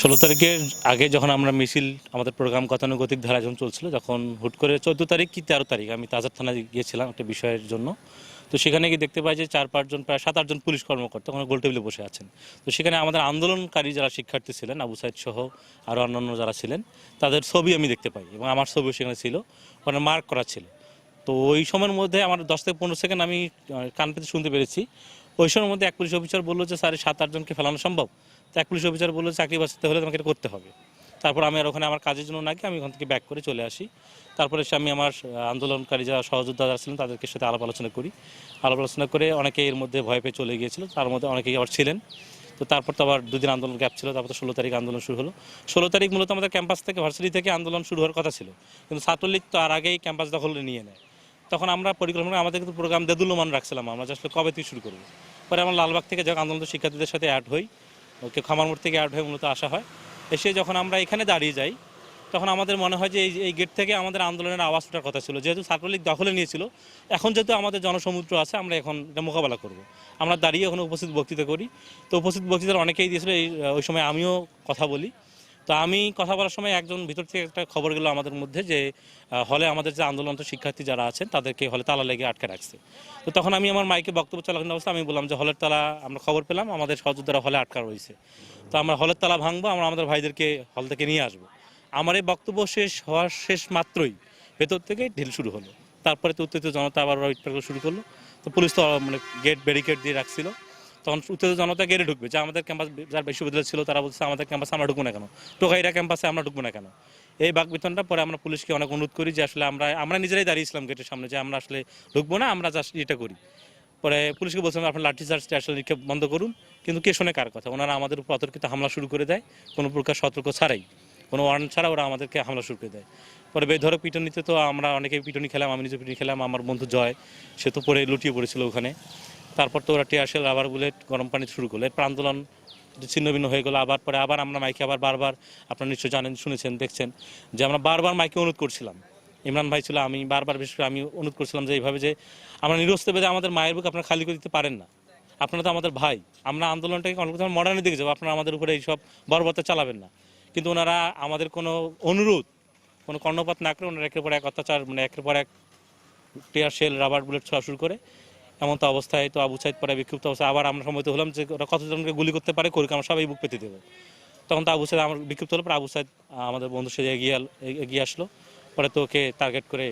ষোলো তারিখের আগে যখন আমরা মিছিল, আমাদের প্রোগ্রাম গতানুগতিক ধারা যখন চলছিল, যখন হুট করে চোদ্দ তারিখ কি তেরো তারিখ, আমি তাজার থানায় গিয়েছিলাম একটা বিষয়ের জন্য। তো সেখানে গিয়ে দেখতে পাই যে চার পাঁচজন প্রায় সাত আটজন পুলিশ কর্মকর্তা ওখানে গোল টেবিলে বসে আছেন। তো সেখানে আমাদের আন্দোলনকারী যারা শিক্ষার্থী ছিলেন, আবু সাইদ সহ আরও অন্যান্য যারা ছিলেন, তাদের ছবি আমি দেখতে পাই এবং আমার ছবিও সেখানে ছিল, ওখানে মার্ক করা ছিল। তো ওই সময়ের মধ্যে আমার দশ থেকে পনেরো সেকেন্ড আমি কান পেতে শুনতে পেরেছি ওই সময়ের মধ্যে এক পুলিশ অফিসার বলল যে, স্যার সাত আটজনকে ফেলানো সম্ভব? তো এক পুলিশ অফিসার বলল, চাকরি বাঁচাতে হলে তোমাকে করতে হবে। তারপর আমি আর ওখানে আমার কাজের জন্য নাকি আমি ওখান থেকে ব্যাক করে চলে আসি। তারপরে এসে আমি আমার আন্দোলনকারী যারা সহযোদ্ধা যারা ছিলেন, তাদেরকে সাথে আলাপ আলোচনা করি। আলাপ আলোচনা করে অনেকে এর মধ্যে ভয় পেয়ে চলে গিয়েছিল, তার মধ্যে অনেকেই আবার ছিলেন। তো তারপর তো আবার দুদিন আন্দোলন গ্যাপ ছিল, তারপর তো ষোলো তারিখ আন্দোলন শুরু হলো। ষোলো তারিখ মূলত আমাদের ক্যাম্পাস থেকে ভার্সিটি থেকে আন্দোলন শুরু হওয়ার কথা ছিল। কিন্তু ছাত্রলীগ তো আর আগেই ক্যাম্পাস দখল নিয়ে নেয়। তখন আমরা পরিকল্পনা আমাদের কিন্তু প্রোগ্রাম দেদুল্যমান রাখছিলাম আমরা আসলে কবে থেকে শুরু করব? পরে আমরা লালবাগ থেকে যখন আন্দোলন শিক্ষার্থীদের সাথে অ্যাড হই। ওকে, খামারমোড় থেকে অ্যাড হয়ে মূলত আসা হয়। এসে যখন আমরা এখানে দাঁড়িয়ে যাই, তখন আমাদের মনে হয় যে এই এই গেট থেকে আমাদের আন্দোলনের আওয়াজ ওঠার কথা ছিল। যেহেতু ছাত্রলীগ দখলে নিয়েছিল, এখন যেহেতু আমাদের জনসমুদ্র আছে, আমরা এখন এটা মোকাবেলা করব। আমরা দাঁড়িয়ে এখন উপস্থিত বক্তৃতা করি। তো উপস্থিত বক্তৃতার অনেকেই দিয়েছিল, এই ওই সময় আমিও কথা বলি। তো আমি কথা বলার সময় একজন ভিতর থেকে একটা খবর গেল আমাদের মধ্যে যে হলে আমাদের যে আন্দোলনরত শিক্ষার্থী যারা আছেন, তাদেরকে হলে তালা লেগে আটকে রাখছে। তো তখন আমি আমার মাইকে বক্তব্য চলাকালীন অবস্থা, আমি বললাম যে, হলের তালা আমরা খবর পেলাম, আমাদের সহযোদ্ধারা হলে আটকা রয়েছে। তো আমরা হলের তালা ভাঙবো, আমরা আমাদের ভাইদেরকে হল থেকে নিয়ে আসব। আমার এই বক্তব্য শেষ হওয়ার শেষ মাত্রই ভেতর থেকে ঢিল শুরু হলো। তারপরে তো উত্তেজিত জনতা আবার শুরু করল। তো পুলিশ তো মানে গেট ব্যারিকেড দিয়ে রাখছিল। তখন উত্তেজিত জনতা গেড়ে ঢুকবে যে আমাদের ক্যাম্পাস যার বিশ্ববিদ্যালয় ছিল তারা বলছে, আমাদের ক্যাম্পাসে আমরা ঢুকবো না কেন? টোকাইরা ক্যাম্পাসে আমরা ঢুকবো না কেন? এই বাকবিতনটা পরে আমরা পুলিশকে অনেক অনুরোধ করি যে আসলে আমরা আমরা নিজেরাই দাঁড়িয়েছিলাম গেটের সামনে যে আমরা আসলে ঢুকবো না, আমরা জাস্ট এটা করি। পরে পুলিশকে বলছিলাম, আপনার লাঠি চার্জটা আসলে নিক্ষেপ বন্ধ করুন। কিন্তু কে শোনে কার কথা? ওনারা আমাদের উপর অতর্কিত হামলা শুরু করে দেয়, কোনো প্রকার সতর্ক ছাড়াই। কোনো ওয়ারেন্ট ছাড়া ওরা আমাদেরকে হামলা শুরু করে দেয়। পরে বেধরক পিটনিতে তো আমরা অনেকেই পিটনি খেলাম, আমি নিজে পিটনি খেলাম, আমার বন্ধু জয়, সে তো পরে লুটিয়ে পড়েছিল ওখানে। তারপর তো ওরা টিয়ারশেল রাবার বুলেট গরম পানি শুরু করল। এরপর আন্দোলন ছিন্ন ভিন্ন হয়ে গেলো, আবার পরে আবার আমরা মাইকে আবার বারবার আপনারা নিশ্চয়ই জানেন, শুনেছেন, দেখছেন যে আমরা বারবার মাইকে অনুরোধ করছিলাম। ইমরান ভাই ছিল, আমি বারবার বিশেষ করে আমি অনুরোধ করছিলাম যে এইভাবে যে আমরা নিরস্ত বেদে আমাদের মায়ের বুক আপনারা খালি করে দিতে পারেন না। আপনারা তো আমাদের ভাই, আমরা আন্দোলনটাকে অনেক মডার্নের দিকে যাব, আপনারা আমাদের উপরে এইসব বর্বরতা চালাবেন না। কিন্তু ওনারা আমাদের কোনো অনুরোধ, কোনো কর্ণপাত না করে ওনারা একের পর এক অত্যাচার মানে একের পর এক টিয়ার শেল রাবার বুলেট ছোঁয়া শুরু করে এমন তো অবস্থায় তো আবু সাইদ পরে বিক্ষিপ্ত অবস্থায় আবার আমরা সম্মত হলাম যে ওরা কতজনকে গুলি করতে পারে, করুক আমরা সবাই বুক পেতে দেবো। তখন তো আবু সাইদ আমার বিক্ষিপ্ত হলো, পরে আবু সাইদ আমাদের বন্ধু সে এগিয়ে এগিয়ে আসলো। পরে তো ওকে টার্গেট করে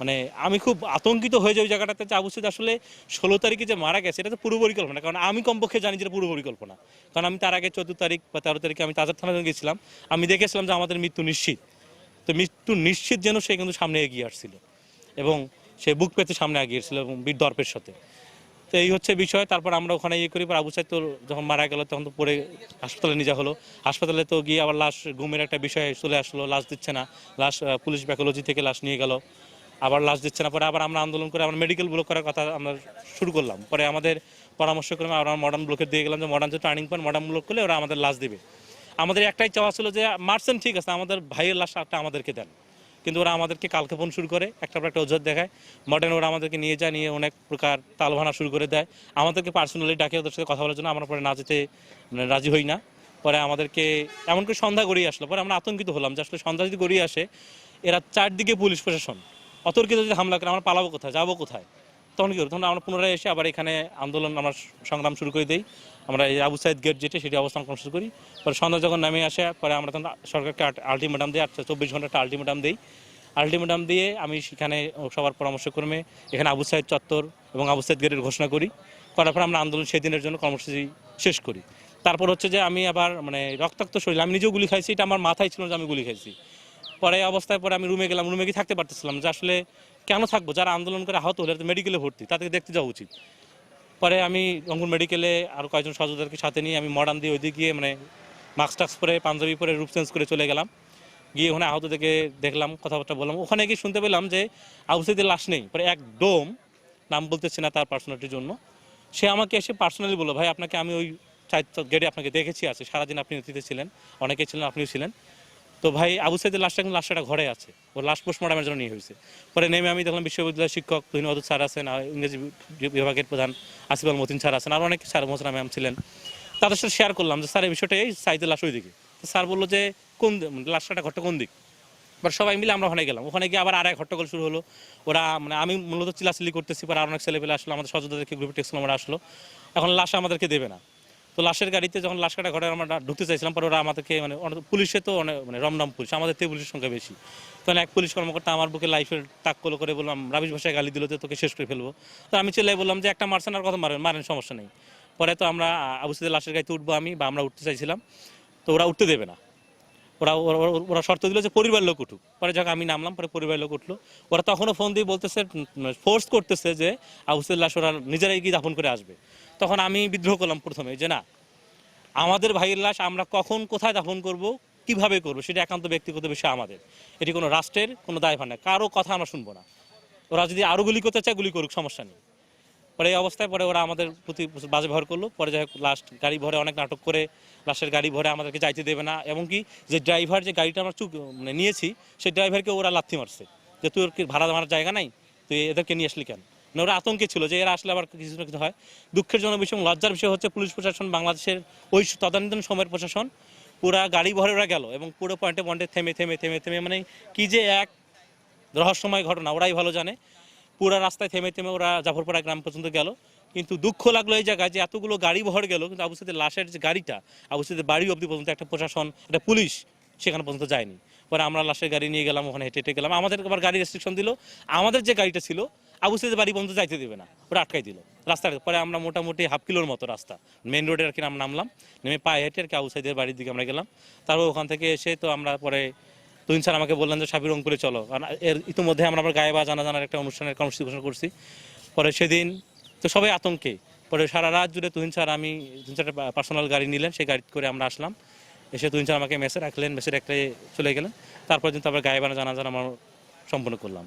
মানে আমি খুব আতঙ্কিত হয়ে যাই ওই জায়গাটাতে যে আবু সাইদ আসলে ষোলো তারিখে যে মারা গেছে, এটা তো পূর্ব পরিকল্পনা। কারণ আমি কমপক্ষে জানি যে এটা পূর্ব পরিকল্পনা। কারণ আমি তার আগে চোদ্দ তারিখ বা তেরো তারিখে আমি তাজার থানায় গেছিলাম। আমি দেখেছিলাম যে আমাদের মৃত্যু নিশ্চিত। তো মৃত্যু নিশ্চিত যেন সে কিন্তু সামনে এগিয়ে আসছিল। এবং সে বুক পেতে সামনে এগিয়েছিল এবং বীর দর্পের সাথে। তো এই হচ্ছে বিষয়। তারপর আমরা ওখানে ইয়ে করি আবু সাহেব তো যখন মারা গেল, তখন তো পরে হাসপাতালে নিয়ে যাওয়া হলো। হাসপাতালে তো গিয়ে আবার লাশ ঘুমের একটা বিষয় চলে আসলো, লাশ দিচ্ছে না। লাশ পুলিশ ব্যাকোলজি থেকে লাশ নিয়ে গেল, আবার লাশ দিচ্ছে না। পরে আবার আমরা আন্দোলন করে আমরা মেডিকেল ব্লক করার কথা আমরা শুরু করলাম। পরে আমাদের পরামর্শ করে আমরা মডার্ন ব্লকে দিয়ে গেলাম যে মডার্ন যে টার্নিং পয়েন্ট মডার্ন ব্লক করলে ওরা আমাদের লাশ দেবে। আমাদের একটাই চাওয়া ছিল যে মারছেন ঠিক আছে, আমাদের ভাইয়ের লাশ লাশটা আমাদেরকে দেন। কিন্তু ওরা আমাদেরকে কালক্ষেপণ শুরু করে একটা পর একটা অজুহাত দেখায়। মডার্ন ওরা আমাদেরকে নিয়ে যায়, নিয়ে অনেক প্রকার তালভানা শুরু করে দেয়। আমাদেরকে পার্সোনালি ডাকে ওদের সাথে কথা বলার জন্য, আমরা পরে না যেতে মানে রাজি হই না। পরে আমাদেরকে এমনকি সন্ধ্যা গড়িয়ে আসলো। পরে আমরা আতঙ্কিত হলাম যে আসলে সন্ধ্যা যদি গড়িয়ে আসে, এরা চারদিকে পুলিশ প্রশাসন। অতর্কিত যদি হামলা করে, আমরা পালাবো কোথায়? যাব কোথায়? তখন কি হলো? তখন আমরা পুনরায় এসে আবার এখানে আন্দোলন, আমরা সংগ্রাম শুরু করে দিই। আমরা এই আবু সাইদ গেট যেটা, সেটি অবস্থান করা শুরু করি। পরে সন্ধ্যা যখন নামে আসে, পরে আমরা তখন সরকারকে আলটিমেটাম দিই আচ্ছা চব্বিশ ঘণ্টা একটা আলটিমেটাম দিই। আলটিমেটাম দিয়ে আমি সেখানে সবার পরামর্শ ক্রমে এখানে আবু সাইদ চত্বর এবং আবু সাইদ গেটের ঘোষণা করি। করার পর আমরা আন্দোলন সেদিনের জন্য কর্মসূচি শেষ করি। তারপর হচ্ছে যে আমি আবার মানে রক্তাক্ত শরীর, আমি নিজেও গুলি খাইছি, এটা আমার মাথায় ছিল যে আমি গুলি খাইছি। পরে অবস্থায় পরে আমি রুমে গেলাম রুমে গিয়ে থাকতে পারতেছিলাম যে আসলে কেন থাকব? যারা আন্দোলন করে আহত হলে মেডিকেলে ভর্তি, তাদেরকে দেখতে যাওয়া উচিত। পরে আমি রংপুর মেডিকেলে আরও কয়েকজন সহযোদ্ধাকে সাথে নিয়ে আমি মডার্ন দিয়ে ওইদিকে গিয়ে মানে মাস্ক টাক্স পরে, পাঞ্জাবি পরে, রূপ চেঞ্জ করে চলে গেলাম। গিয়ে ওখানে আহত থেকে দেখলাম, কথাবার্তা বললাম। ওখানে গিয়ে শুনতে পেলাম যে আবুসাইদের লাশ নেই, পরে এক ডোম, নাম বলতেছি না তার পার্সোনালিটির জন্য, সে আমাকে এসে পার্সোনালি বলল, ভাই, আপনাকে আমি ওই চার গেটে আপনাকে দেখেছি আছে, সারাদিন আপনি অতিথি ছিলেন অনেকেই ছিলেন, আপনিও ছিলেন। তো ভাই আবু সাইদের লাশটা কিন্তু লাশটা ঘরে আছে। ওর লাশ পোস্টমর্টমের জন্য নিয়ে হয়েছে। পরে নেমে আমি দেখলাম বিশ্ববিদ্যালয়ের শিক্ষক তুহিন অদুত স্যার আছেন ইংরেজি বিভাগের প্রধান আসিফ আল মতিন স্যার আছেন, আর অনেক স্যার মোসরাম ম্যাম ছিলেন। তাদের সাথে শেয়ার করলাম যে, স্যার, এই বিষয়টা এই সাইদের লাশ ওইদিকে। তো স্যার বলল যে, কোন মানে লাশ কাটা ঘরটা কোন দিক? এবার সবাই মিলে আমরা ওখানে গেলাম। ওখানে গিয়ে আবার আর এক হট্টগোল শুরু হলো। ওরা মানে আমি মূলত চিলাচিলি করতেছি, পরে আর অনেক ছেলেপেলে আসলো, আমাদের সচেতনকে গ্রুপে টেক্সট আমরা আসলো। এখন লাশ আমাদেরকে দেবে না। তো লাশের গাড়িতে যখন লাশ কাটা ঘরে আমরা ঢুকতে চাইছিলাম, পরে ওরা আমাদেরকে মানে পুলিশে তো অনেক মানে রমনাম পুলিশ, আমাদের থেকে পুলিশের সংখ্যা বেশি। তখন এক পুলিশ কর্মকর্তা আমার বুকে লাইফের তাক কলো করে বললাম, রাবিশ ভাষায় গালি দিল তোকে শেষ করে ফেলব। তো আমি চেল্লাই বললাম যে, একটা মারছেন আর কথা মারেন মারেন, সমস্যা নেই। পরে তো আমরা আবু লাশের গাড়িতে উঠবো আমি বা আমরা উঠতে চাইছিলাম। তো ওরা উঠতে দেবে না। ওরা, ওরা- শর্ত দিল যে পরিবার লোক উঠুক। পরে যখন আমি নামলাম, পরে পরিবার লোক উঠল। ওরা তখনও ফোন দিয়ে বলতেছে ফোর্স করতেছে যে আবু সাইদের লাশ ওরা নিজেরাই গিয়ে দাফন করে আসবে। তখন আমি বিদ্রোহ করলাম প্রথমে, যে না, আমাদের ভাইয়ের লাশ আমরা কখন কোথায় দাফন করব, কীভাবে করব, সেটা একান্ত ব্যক্তিগত বিষয় আমাদের। এটি কোনো রাষ্ট্রের, কোনো দায়ভার নেই কারও কথা আমরা শুনব না। ওরা যদি আরও গুলি করতে চায়, গুলি করুক, সমস্যা নেই। পরে এই অবস্থায় পরে ওরা আমাদের প্রতি বাজে ব্যবহার করল। পরে যাই লাস্ট গাড়ি ভরে অনেক নাটক করে লাস্টের গাড়ি ভরে আমাদেরকে যাইতে দেবে না। এমনকি যে ড্রাইভার যে গাড়িটা আমরা চুক মানে নিয়েছি, সেই ড্রাইভারকে ওরা লাথি মারছে। যে তোর কি ভাড়া মারার জায়গা নাই? তুই এদেরকে নিয়ে আসলি কেন? মানে ওরা আতঙ্কে ছিল যে এরা আসলে আবার কিছু না কিছু হয়। দুঃখের জন্য বিষয় লজ্জার বিষয় হচ্ছে পুলিশ প্রশাসন, বাংলাদেশের ওই তদানীতন সময়ের প্রশাসন, পুরা গাড়ি ভরে ওরা গেল এবং পুরো পয়েন্টে পয়েন্টে থেমে থেমে থেমে থেমে মানে কি যে এক রহস্যময় ঘটনা, ওরাই ভালো জানে। পুরা রাস্তায় থেমে থেমে ওরা জাফরপাড়া গ্রাম পর্যন্ত গেল। কিন্তু দুঃখ লাগল এই জায়গায় যে এতগুলো গাড়ি ভর গেল, কিন্তু আবু সাইদের লাশের যে গাড়িটা, আবু সাইদের বাড়ি অবধি পর্যন্ত একটা প্রশাসন, একটা পুলিশ সেখানে পর্যন্ত যায়নি। পরে আমরা লাশের গাড়ি নিয়ে গেলাম, ওখানে হেঁটে হেঁটে গেলাম। আমাদের আবার গাড়ি রেস্ট্রিকশন দিল। আমাদের যে গাড়িটা ছিল আবু সাইদের বাড়ি পর্যন্ত যাইতে দেবে না, ওরা আটকাই দিল। রাস্তার পরে আমরা মোটামুটি হাফ কিলোর মতো রাস্তা। মেন রোডে আর কি আমরা নামলাম, নেমে পায়ে হেঁটে আর কি আবু সাইদের বাড়ির দিকে আমরা গেলাম। তারপর ওখান থেকে এসে তো আমরা পরে তুহিন স্যার আমাকে বললেন যে, সাবির অঙ্কুরে চলো। কারণ এর ইতিমধ্যে আমরা আবার গায়ে বা জানা জানার একটা অনুষ্ঠানের কর্মসূচি ঘোষণা করছি। পরে সেদিন তো সবাই আতঙ্কে, পরে সারা রাত জুড়ে তুহিন স্যার আমি, তুহিন স্যার পার্সোনাল গাড়ি নিলেন, সেই গাড়ি করে আমরা আসলাম। এসে তুহিন স্যার আমাকে মেসে রাখলেন মেসে একটা চলে গেলেন। তারপর কিন্তু আবার গায়ে বানা জানা জানা আমরা সম্পূর্ণ করলাম।